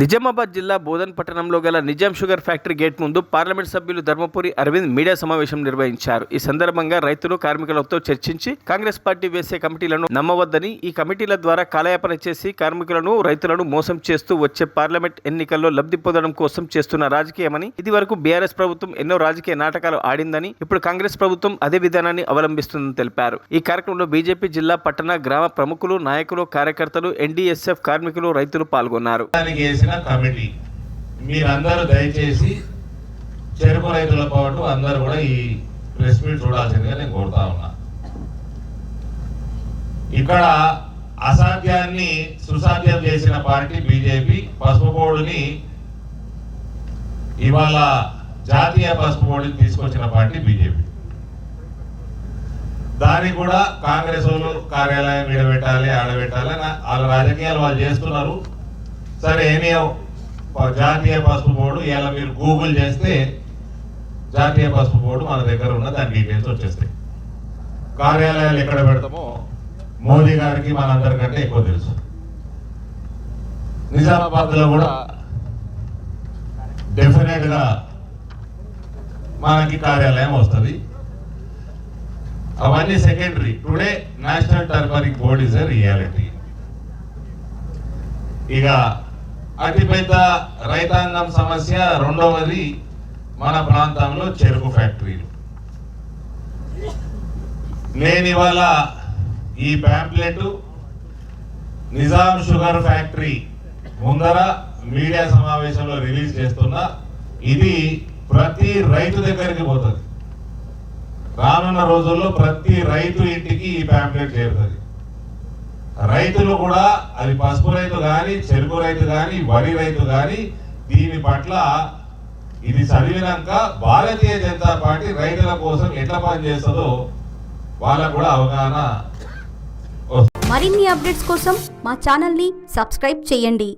నిజామాబాద్ జిల్లా బోధన్ పట్టణంలో గల నిజాం షుగర్ ఫ్యాక్టరీ గేట్ ముందు పార్లమెంట్ సభ్యులు ధర్మపురి అరవింద్ మీడియా సమావేశం నిర్వహించారు. ఈ సందర్భంగా రైతులు కార్మికులతో చర్చించి కాంగ్రెస్ పార్టీ వేసే కమిటీలను నమ్మవద్దని ఈ కమిటీల ద్వారా కాలయాపన చేసి కార్మికులను రైతులను మోసం చేస్తూ వచ్చే పార్లమెంట్ ఎన్నికల్లో లబ్ధి పొందడం కోసం చేస్తున్న రాజకీయమని ఇది వరకు బీఆర్ఎస్ ప్రభుత్వం ఎన్నో రాజకీయ నాటకాలు ఆడిందని ఇప్పుడు కాంగ్రెస్ ప్రభుత్వం అదే విధానాన్ని అవలంబిస్తుందని తెలిపారు. ఈ కార్యక్రమంలో బీజేపీ జిల్లా పట్టణ గ్రామ ప్రముఖులు నాయకులు కార్యకర్తలు ఎన్డీఎస్ఎఫ్ కార్మికులు రైతులు పాల్గొన్నారు. చేసిన కమిటీ. మీరందరూ దయచేసి చెరుకు రైతుల పాటు అందరూ కూడా ఈ ప్రెస్ మీట్ చూడాల్సిందిగా నేను కోరుతా ఉన్నా. ఇక్కడ అసాధ్యాన్ని సుసాధ్యం చేసిన పార్టీ బీజేపీ పసుపు బోర్డుని ఇవాళ జాతీయ పసుపు బోర్డుని తీసుకొచ్చిన పార్టీ బీజేపీ. దాన్ని కూడా కాంగ్రెస్ వాళ్ళు కార్యాలయం విడబెట్టాలి ఆడబెట్టాలి అని వాళ్ళ రాజకీయాలు వాళ్ళు చేస్తున్నారు. సరే ఏమీ జాతీయ పసుపు బోర్డు ఇలా మీరు గూగుల్ చేస్తే జాతీయ పసుపు బోర్డు మన దగ్గర ఉన్న దాని డీటెయిల్స్ వచ్చేస్తాయి. కార్యాలయాలు ఎక్కడ పెడతామో మోదీ గారికి మనందరికంటే ఎక్కువ తెలుసు. నిజామాబాద్లో కూడా డెఫినెట్గా మనకి కార్యాలయం వస్తుంది. అవన్నీ secondary. Today national turmeric board is a reality. ఇక అతిపెద్ద రైతాంగం సమస్య రెండవది మన ప్రాంతంలో చెరుకు ఫ్యాక్టరీలు. నేను ఇవాళ ఈ ప్యాంప్లెట్ నిజాం షుగర్ ఫ్యాక్టరీ ముందర మీడియా సమావేశంలో రిలీజ్ చేస్తున్నా. ఇది ప్రతి రైతు దగ్గరికి పోతుంది. రానున్న రోజుల్లో ప్రతి రైతు ఇంటికి ఈ ప్యాంప్లెట్ చేరుతుంది. రైతులు కూడా అది పసుపు రైతు కానీ చెరుకు రైతు కానీ వరి రైతు కానీ దీని పట్ల ఇది చదివినాక భారతీయ జనతా పార్టీ రైతుల కోసం ఎట్లా పనిచేస్తుందో వాళ్ళకు కూడా అవగాహన మరిన్ని అప్డేట్స్ కోసం మా ఛానల్ని సబ్స్క్రైబ్ చేయండి.